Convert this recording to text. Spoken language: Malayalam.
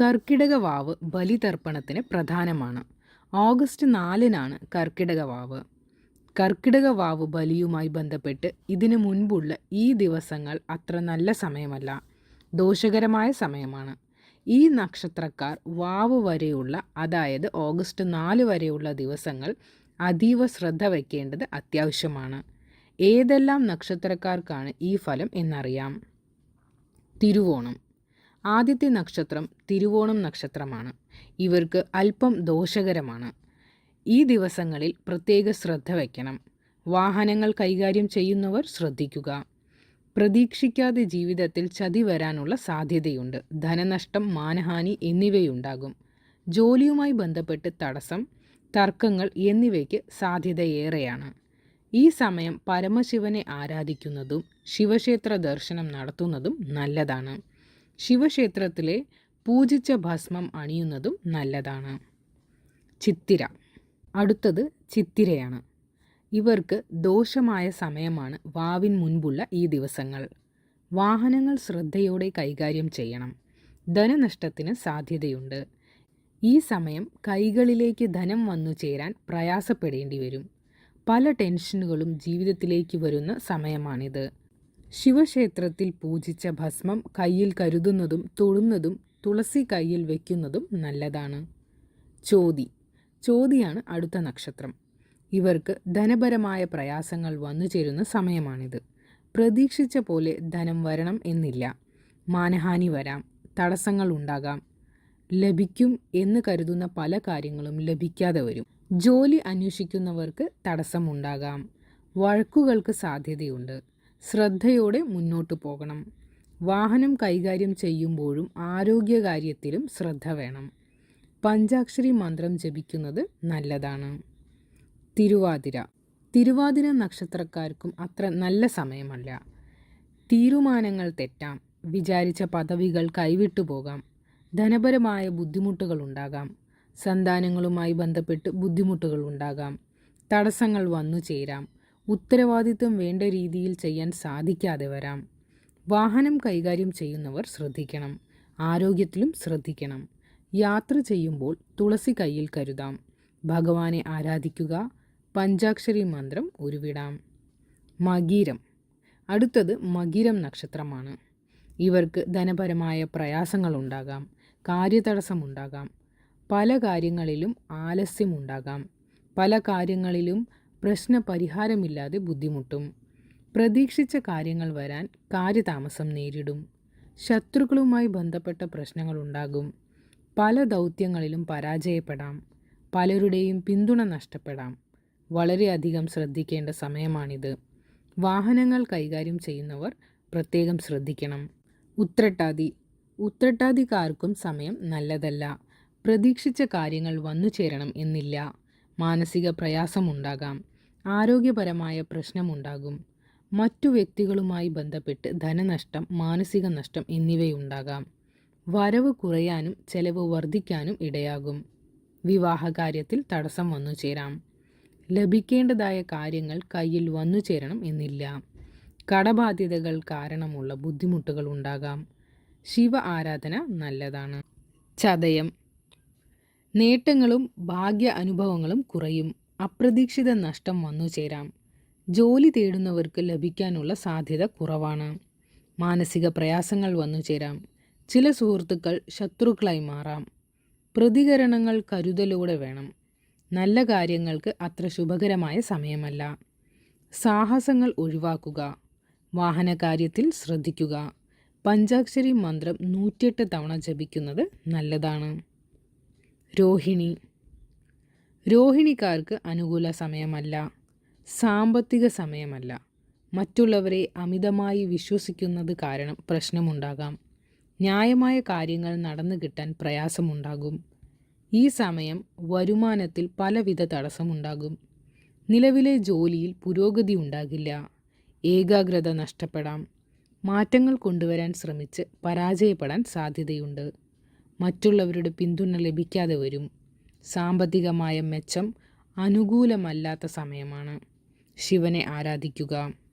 കർക്കിടക വാവ് ബലിതർപ്പണത്തിന് പ്രധാനമാണ്. ഓഗസ്റ്റ് നാലിനാണ് കർക്കിടക വാവ് കർക്കിടക വാവ് ബലിയുമായി ബന്ധപ്പെട്ട് ഇതിനു മുൻപുള്ള ഈ ദിവസങ്ങൾ അത്ര നല്ല സമയമല്ല. ദോഷകരമായ സമയമാണ്. ഈ നക്ഷത്രക്കാർ വാവ് വരെയുള്ള അതായത് ഓഗസ്റ്റ് നാല് വരെയുള്ള ദിവസങ്ങൾ അതീവ ശ്രദ്ധ വയ്ക്കേണ്ടത് അത്യാവശ്യമാണ്. ഏതെല്ലാം നക്ഷത്രക്കാർക്കാണ് ഈ ഫലം എന്നറിയാം. തിരുവോണം. ആദ്യത്തെ നക്ഷത്രം തിരുവോണം നക്ഷത്രമാണ്. ഇവർക്ക് അല്പം ദോഷകരമാണ്. ഈ ദിവസങ്ങളിൽ പ്രത്യേക ശ്രദ്ധ വയ്ക്കണം വാഹനങ്ങൾ കൈകാര്യം ചെയ്യുന്നവർ ശ്രദ്ധിക്കുക. പ്രതീക്ഷിക്കാതെ ജീവിതത്തിൽ ചതി വരാനുള്ള സാധ്യതയുണ്ട്. ധനനഷ്ടം മാനഹാനി എന്നിവയുണ്ടാകും. ജോലിയുമായി ബന്ധപ്പെട്ട് തടസ്സം തർക്കങ്ങൾ എന്നിവയ്ക്ക് സാധ്യതയേറെയാണ്. ഈ സമയം പരമശിവനെ ആരാധിക്കുന്നതും ശിവക്ഷേത്ര ദർശനം നടത്തുന്നതും നല്ലതാണ്. ശിവക്ഷേത്രത്തിലെ പൂജിച്ച ഭസ്മം അണിയുന്നതും നല്ലതാണ്. ചിത്തിര. അടുത്തത് ചിത്തിരയാണ്. ഇവർക്ക് ദോഷമായ സമയമാണ് വാവിൻ മുൻപുള്ള ഈ ദിവസങ്ങൾ. വാഹനങ്ങൾ ശ്രദ്ധയോടെ കൈകാര്യം ചെയ്യണം. ധനനഷ്ടത്തിന് സാധ്യതയുണ്ട്. ഈ സമയം കൈകളിലേക്ക് ധനം വന്നു ചേരാൻ പ്രയാസപ്പെടേണ്ടി വരും പല ടെൻഷനുകളും ജീവിതത്തിലേക്ക് വരുന്ന സമയമാണിത്. ശിവക്ഷേത്രത്തിൽ പൂജിച്ച ഭസ്മം കയ്യിൽ കരുതുന്നതും തൊഴുന്നതും തുളസി കയ്യിൽ വയ്ക്കുന്നതും നല്ലതാണ്. ചോതി. ചോതിയാണ് അടുത്ത നക്ഷത്രം. ഇവർക്ക് ധനപരമായ പ്രയാസങ്ങൾ വന്നു ചേരുന്ന സമയമാണിത്. പ്രതീക്ഷിച്ച പോലെ ധനം വരണം എന്നില്ല. മാനഹാനി വരാം. തടസ്സങ്ങൾ ഉണ്ടാകാം. ലഭിക്കും എന്ന് കരുതുന്ന പല കാര്യങ്ങളും ലഭിക്കാതെ വരും. ജോലി അന്വേഷിക്കുന്നവർക്ക് തടസ്സമുണ്ടാകാം വഴക്കുകൾക്ക് സാധ്യതയുണ്ട്. ശ്രദ്ധയോടെ മുന്നോട്ട് പോകണം. വാഹനം കൈകാര്യം ചെയ്യുമ്പോഴും ആരോഗ്യകാര്യത്തിലും ശ്രദ്ധ വേണം. പഞ്ചാക്ഷരി മന്ത്രം ജപിക്കുന്നത് നല്ലതാണ്. തിരുവാതിര. തിരുവാതിര നക്ഷത്രക്കാർക്കും അത്ര നല്ല സമയമല്ല. തീരുമാനങ്ങൾ തെറ്റാം. വിചാരിച്ച പദവികൾ കൈവിട്ടു പോകാം. ധനപരമായ ബുദ്ധിമുട്ടുകൾ ഉണ്ടാകാം. സന്താനങ്ങളുമായി ബന്ധപ്പെട്ട് ബുദ്ധിമുട്ടുകൾ ഉണ്ടാകാം. തടസ്സങ്ങൾ വന്നു ചേരാം. ഉത്തരവാദിത്വം വേണ്ട രീതിയിൽ ചെയ്യാൻ സാധിക്കാതെ വരാം. വാഹനം കൈകാര്യം ചെയ്യുന്നവർ ശ്രദ്ധിക്കണം. ആരോഗ്യത്തിലും ശ്രദ്ധിക്കണം. യാത്ര ചെയ്യുമ്പോൾ തുളസി കയ്യിൽ കരുതാം. ഭഗവാനെ ആരാധിക്കുക പഞ്ചാക്ഷരി മന്ത്രം ഉരുവിടാം. മകീരം. അടുത്തത് മകീരം നക്ഷത്രമാണ്. ഇവർക്ക് ധനപരമായ പ്രയാസങ്ങളുണ്ടാകാം കാര്യതടസ്സമുണ്ടാകാം പല കാര്യങ്ങളിലും ആലസ്യമുണ്ടാകാം പല കാര്യങ്ങളിലും പ്രശ്നപരിഹാരമില്ലാതെ ബുദ്ധിമുട്ടും. പ്രതീക്ഷിച്ച കാര്യങ്ങൾ വരാൻ കാര്യതാമസം നേരിടും. ശത്രുക്കളുമായി ബന്ധപ്പെട്ട പ്രശ്നങ്ങളുണ്ടാകും പല ദൗത്യങ്ങളിലും പരാജയപ്പെടാം. പലരുടെയും പിന്തുണ നഷ്ടപ്പെടാം. വളരെയധികം ശ്രദ്ധിക്കേണ്ട സമയമാണിത്. വാഹനങ്ങൾ കൈകാര്യം ചെയ്യുന്നവർ പ്രത്യേകം ശ്രദ്ധിക്കണം. ഉത്രട്ടാതി. ഉത്രട്ടാതിക്കാർക്കും സമയം നല്ലതല്ല. പ്രതീക്ഷിച്ച കാര്യങ്ങൾ വന്നു ചേരണം എന്നില്ല. മാനസിക പ്രയാസമുണ്ടാകാം. ആരോഗ്യപരമായ പ്രശ്നമുണ്ടാകും. മറ്റു വ്യക്തികളുമായി ബന്ധപ്പെട്ട് ധനനഷ്ടം മാനസിക നഷ്ടം എന്നിവയുണ്ടാകാം. വരവ് കുറയാനും ചെലവ് വർദ്ധിക്കാനും ഇടയാകും. വിവാഹകാര്യത്തിൽ തടസ്സം വന്നു ചേരാം. ലഭിക്കേണ്ടതായ കാര്യങ്ങൾ കയ്യിൽ വന്നു ചേരണം എന്നില്ല. കടബാധ്യതകൾ കാരണമുള്ള ബുദ്ധിമുട്ടുകൾ ഉണ്ടാകാം. ശിവ ആരാധന നല്ലതാണ്. ചതയം. നേട്ടങ്ങളും ഭാഗ്യ അനുഭവങ്ങളും കുറയും. അപ്രതീക്ഷിത നഷ്ടം വന്നു ചേരാം. ജോലി തേടുന്നവർക്ക് ലഭിക്കാനുള്ള സാധ്യത കുറവാണ്. മാനസിക പ്രയാസങ്ങൾ വന്നു ചേരാം. ചില സുഹൃത്തുക്കൾ ശത്രുക്കളായി മാറാം. പ്രതികരണങ്ങൾ കരുതലോടെ വേണം. നല്ല കാര്യങ്ങൾക്ക് അത്ര ശുഭകരമായ സമയമല്ല. സാഹസങ്ങൾ ഒഴിവാക്കുക. വാഹനകാര്യത്തിൽ ശ്രദ്ധിക്കുക. പഞ്ചാക്ഷരി മന്ത്രം നൂറ്റിയെട്ട് തവണ ജപിക്കുന്നത് നല്ലതാണ്. രോഹിണി രോഹിണിക്കാർക്ക് അനുകൂല സമയമല്ല സാമ്പത്തിക സമയമല്ല. മറ്റുള്ളവരെ അമിതമായി വിശ്വസിക്കുന്നത് കാരണം പ്രശ്നമുണ്ടാകാം. ന്യായമായ കാര്യങ്ങൾ നടന്നു കിട്ടാൻ പ്രയാസമുണ്ടാകും. ഈ സമയം വരുമാനത്തിൽ പലവിധ തടസ്സമുണ്ടാകും. നിലവിലെ ജോലിയിൽ പുരോഗതി ഉണ്ടാകില്ല. ഏകാഗ്രത നഷ്ടപ്പെടാം. മാറ്റങ്ങൾ കൊണ്ടുവരാൻ ശ്രമിച്ച് പരാജയപ്പെടാൻ സാധ്യതയുണ്ട്. മറ്റുള്ളവരുടെ പിന്തുണ ലഭിക്കാതെ വരും. സാമ്പത്തികമായ മെച്ചം അനുകൂലമല്ലാത്ത സമയമാണ്. ശിവനെ ആരാധിക്കുക.